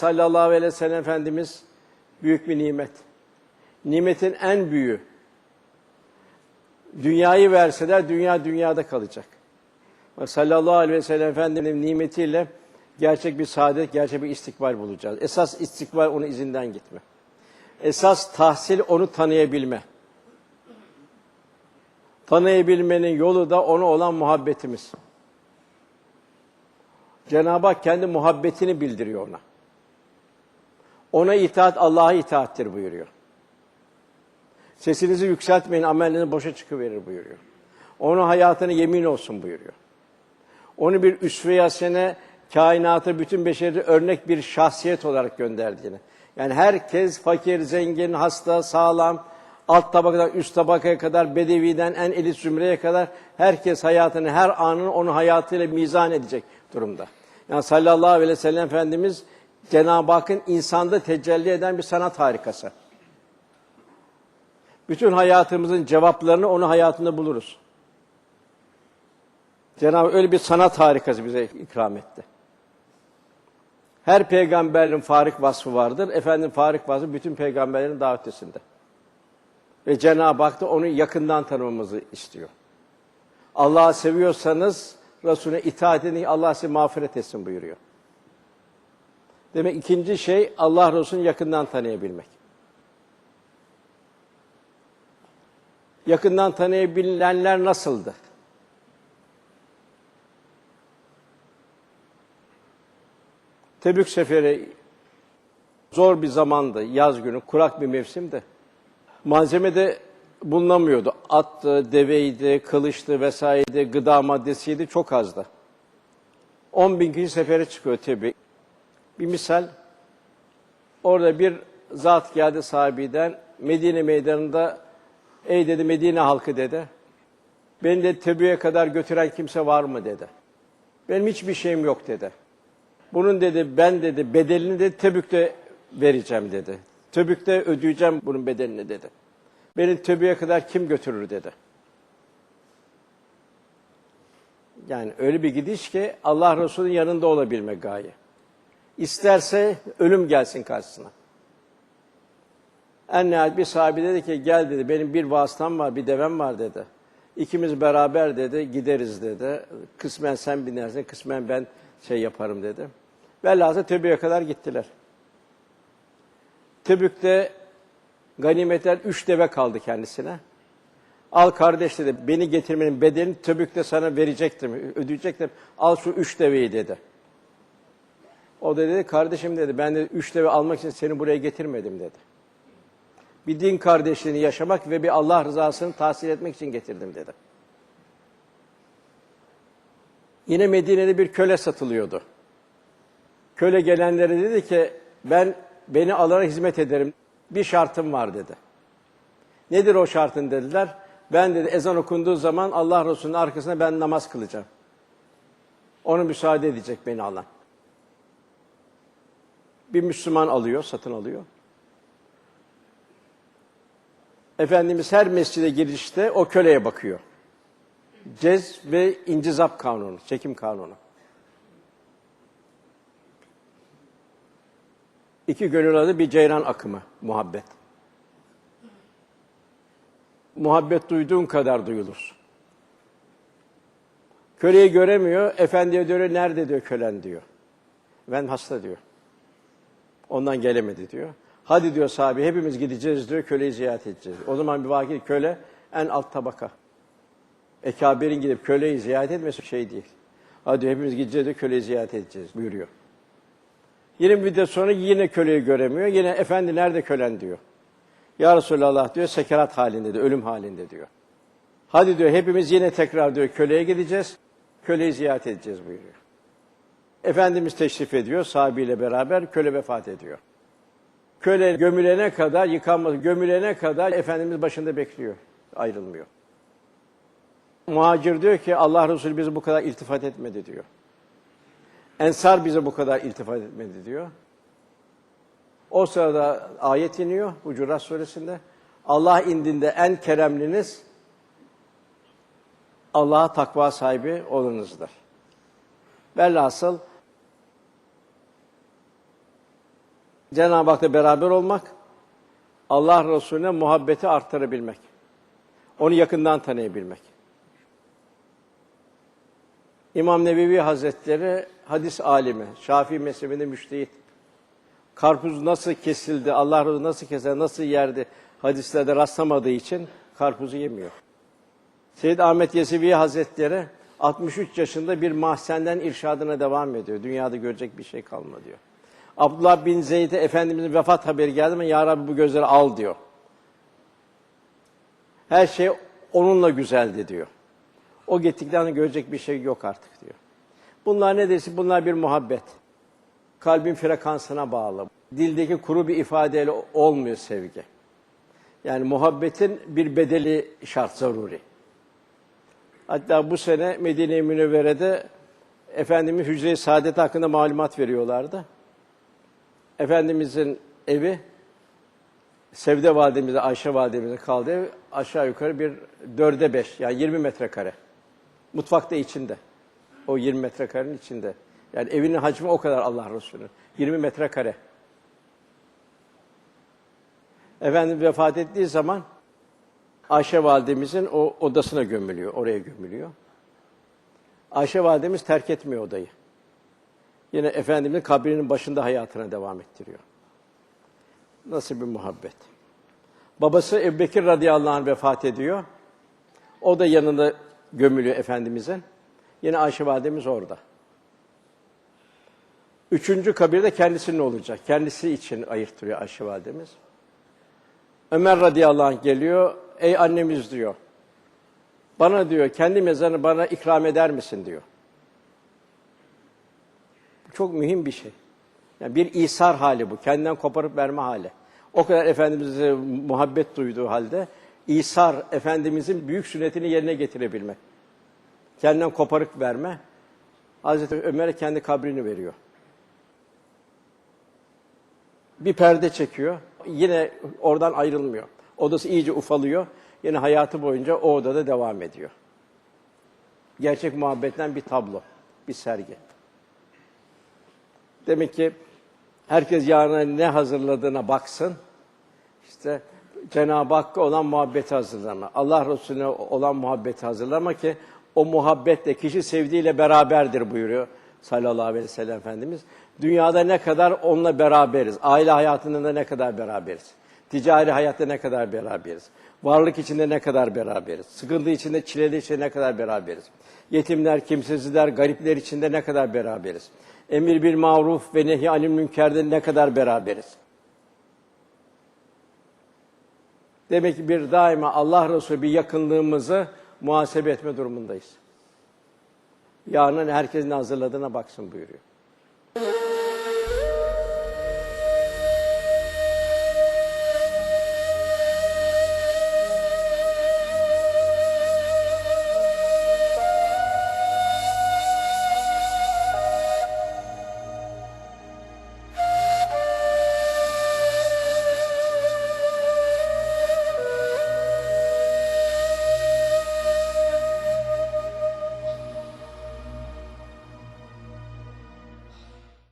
sallallahu aleyhi ve sellem Efendimiz büyük bir nimet. Nimetin en büyüğü. Dünyayı verseler dünya dünyada kalacak. Sallallahu aleyhi ve sellem Efendimiz'in nimetiyle gerçek bir saadet, gerçek bir istikbal bulacağız. Esas istikbal onun izinden gitme. Esas tahsil onu tanıyabilme. Tanıyabilmenin yolu da ona olan muhabbetimiz. Cenab-ı Hak kendi muhabbetini bildiriyor ona. Ona itaat Allah'a itaattir buyuruyor. Sesinizi yükseltmeyin, amelleriniz boşa çıkıverir buyuruyor. Onun hayatına yemin olsun buyuruyor. Onu bir üsve-i hasene, kainata, bütün beşeri örnek bir şahsiyet olarak gönderdiğini. Yani herkes fakir, zengin, hasta, sağlam, alt tabakadan üst tabakaya kadar, bedeviden en elit zümreye kadar herkes hayatını, her anını onun hayatıyla mizan edecek durumda. Yani sallallahu aleyhi ve sellem Efendimiz Cenab-ı Hakk'ın insanda tecelli eden bir sanat harikası. Bütün hayatımızın cevaplarını onun hayatında buluruz. Cenab-ı öyle bir sanat harikası bize ikram etti. Her peygamberin farik vasfı vardır. Efendim farik vasfı bütün peygamberlerin daha ötesinde. Ve Cenab-ı Hak da onu yakından tanımamızı istiyor. Allah'ı seviyorsanız Resulüne itaat edin, Allah size mağfiret etsin buyuruyor. Demek ikinci şey Allah Resulü'nü yakından tanıyabilmek. Yakından tanıyabilenler nasıldı? Tebük seferi zor bir zamandı, yaz günü, kurak bir mevsimdi. Malzeme de bulunamıyordu. Attı, deveydi, kılıçtı vesaireydi, gıda maddesiydi çok azdı. 10 bin kişi sefere çıkıyor Tebük. Bir misal, orada bir zat geldi sahibiden, Medine meydanında, ey dedi Medine halkı dedi, beni de Tebük'e kadar götüren kimse var mı dedi. Benim hiçbir şeyim yok dedi. Bunun dedi ben dedi bedelini de Tebük'te vereceğim dedi. Tebük'te ödeyeceğim bunun bedelini dedi. Beni Tebük'e kadar kim götürür dedi. Yani öyle bir gidiş ki Allah Resulü'nün yanında olabilmek gaye. İsterse ölüm gelsin karşısına. En nihayet bir sahibi dedi ki gel dedi benim bir vasıtam var bir devem var dedi. İkimiz beraber dedi gideriz dedi. Kısmen sen binersin kısmen ben şey yaparım dedi. Velhasıl Tebük'e kadar gittiler. Tebük'te ganimetler üç deve kaldı kendisine. Al kardeş dedi, beni getirmenin bedelini Tebük'te sana verecektim, ödeyecektim. Al şu üç deveyi dedi. O da dedi, kardeşim dedi, ben de üç deve almak için seni buraya getirmedim dedi. Bir din kardeşliğini yaşamak ve bir Allah rızasını tahsil etmek için getirdim dedi. Yine Medine'de bir köle satılıyordu. Köle gelenlere dedi ki ben beni alana hizmet ederim. Bir şartım var dedi. Nedir o şartın dediler. Ben dedi ezan okunduğu zaman Allah Resulü'nün arkasına ben namaz kılacağım. Onu müsaade edecek beni alan. Bir Müslüman alıyor, satın alıyor. Efendimiz her mescide girişte o köleye bakıyor. Cez ve incizap kanunu, çekim kanunu. İki gönül adı bir ceyran akımı, muhabbet. Muhabbet duyduğun kadar duyulur. Köleyi göremiyor, efendiye diyor, nerede diyor kölen diyor. Ben hasta diyor. Ondan gelemedi diyor. Hadi diyor sahibi hepimiz gideceğiz diyor, köleyi ziyaret edeceğiz. O zaman bir vakit köle en alt tabaka. Ekabirin gidip köleyi ziyaret etmesi şey değil. Hadi hepimiz gideceğiz diyor, köleyi ziyaret edeceğiz buyuruyor. Yine bir müddet sonra yine köleyi göremiyor. Yine efendi nerede kölen diyor. Ya Resulallah diyor sekerat halinde diyor, ölüm halinde diyor. Hadi diyor hepimiz yine tekrar diyor köleye gideceğiz. Köleyi ziyaret edeceğiz buyuruyor. Efendimiz teşrif ediyor sahibiyle beraber köle vefat ediyor. Köle gömülene kadar, yıkanması gömülene kadar Efendimiz başında bekliyor. Ayrılmıyor. Muhacir diyor ki Allah Resulü bizi bu kadar iltifat etmedi diyor. Ensar bize bu kadar iltifat etmedi diyor. O sırada ayet iniyor Hucurat suresinde. Allah indinde en keremliniz Allah'a takva sahibi olunuzdur. Velhasıl Cenab-ı Hak'la beraber olmak, Allah Resulüne muhabbeti arttırabilmek. Onu yakından tanıyabilmek. İmam Nevevi Hazretleri hadis alimi, Şafii mezhebinde müştehit. Karpuz nasıl kesildi, Allah Resulü nasıl keser, nasıl yerdi hadislerde rastlamadığı için karpuzu yemiyor. Seyyid Ahmet Yesevi Hazretleri 63 yaşında bir mahzenden irşadına devam ediyor. Dünyada görecek bir şey kalmadı diyor. Abdullah bin Zeyd'e Efendimizin vefat haberi geldi mi Ya Rabbi bu gözleri al diyor. Her şey onunla güzeldi diyor. O gittikten görecek bir şey yok artık diyor. Bunlar ne dersin? Bunlar bir muhabbet. Kalbin frekansına bağlı. Dildeki kuru bir ifadeyle olmuyor sevgi. Yani muhabbetin bir bedeli şart, zaruri. Hatta bu sene Medine-i Münevvere'de Efendimiz Hücre-i Saadet hakkında malumat veriyorlardı. Efendimizin evi, Sevde validemizin, Ayşe validemizin kaldığı ev aşağı yukarı bir dörde beş, yani 20 metrekare. Mutfakta içinde. O 20 metrekarenin içinde. Yani evinin hacmi o kadar Allah Resulü'nün. 20 metrekare. Efendim vefat ettiği zaman Ayşe validemizin o odasına gömülüyor, oraya gömülüyor. Ayşe validemiz terk etmiyor odayı. Yine Efendimizin kabrinin başında hayatına devam ettiriyor. Nasıl bir muhabbet. Babası Ebubekir radıyallahu anh vefat ediyor. O da yanında gömülüyor Efendimizin. Yine Ayşe validemiz orada. Üçüncü kabirde kendisinin olacak. Kendisi için ayırttırıyor Ayşe validemiz. Ömer radıyallahu anh geliyor. Ey annemiz diyor. Bana diyor kendi mezarını bana ikram eder misin diyor. Çok mühim bir şey. Yani bir isar hali bu. Kendinden koparıp verme hali. O kadar Efendimiz'e muhabbet duyduğu halde isar Efendimiz'in büyük sünnetini yerine getirebilmek. Kendinden koparıp verme. Hazreti Ömer'e kendi kabrini veriyor. Bir perde çekiyor. Yine oradan ayrılmıyor. Odası iyice ufalıyor. Yine hayatı boyunca o odada devam ediyor. Gerçek muhabbetten bir tablo, bir sergi. Demek ki herkes yarına ne hazırladığına baksın. İşte Cenab-ı Hakk'a olan muhabbeti hazırlama. Allah Resulüne olan muhabbeti hazırlama ki o muhabbetle kişi sevdiğiyle beraberdir buyuruyor sallallahu aleyhi ve sellem Efendimiz. Dünyada ne kadar onunla beraberiz. Aile hayatında da ne kadar beraberiz. Ticari hayatta ne kadar beraberiz. Varlık içinde ne kadar beraberiz. Sıkıntı içinde, çileli içinde ne kadar beraberiz. Yetimler, kimsesizler, garipler içinde ne kadar beraberiz. Emir bil maruf ve nehy anil münkerde ne kadar beraberiz. Demek ki bir daima Allah Resulü bir yakınlığımızı muhasebe etme durumundayız. Yarın herkesin hazırladığına baksın buyuruyor.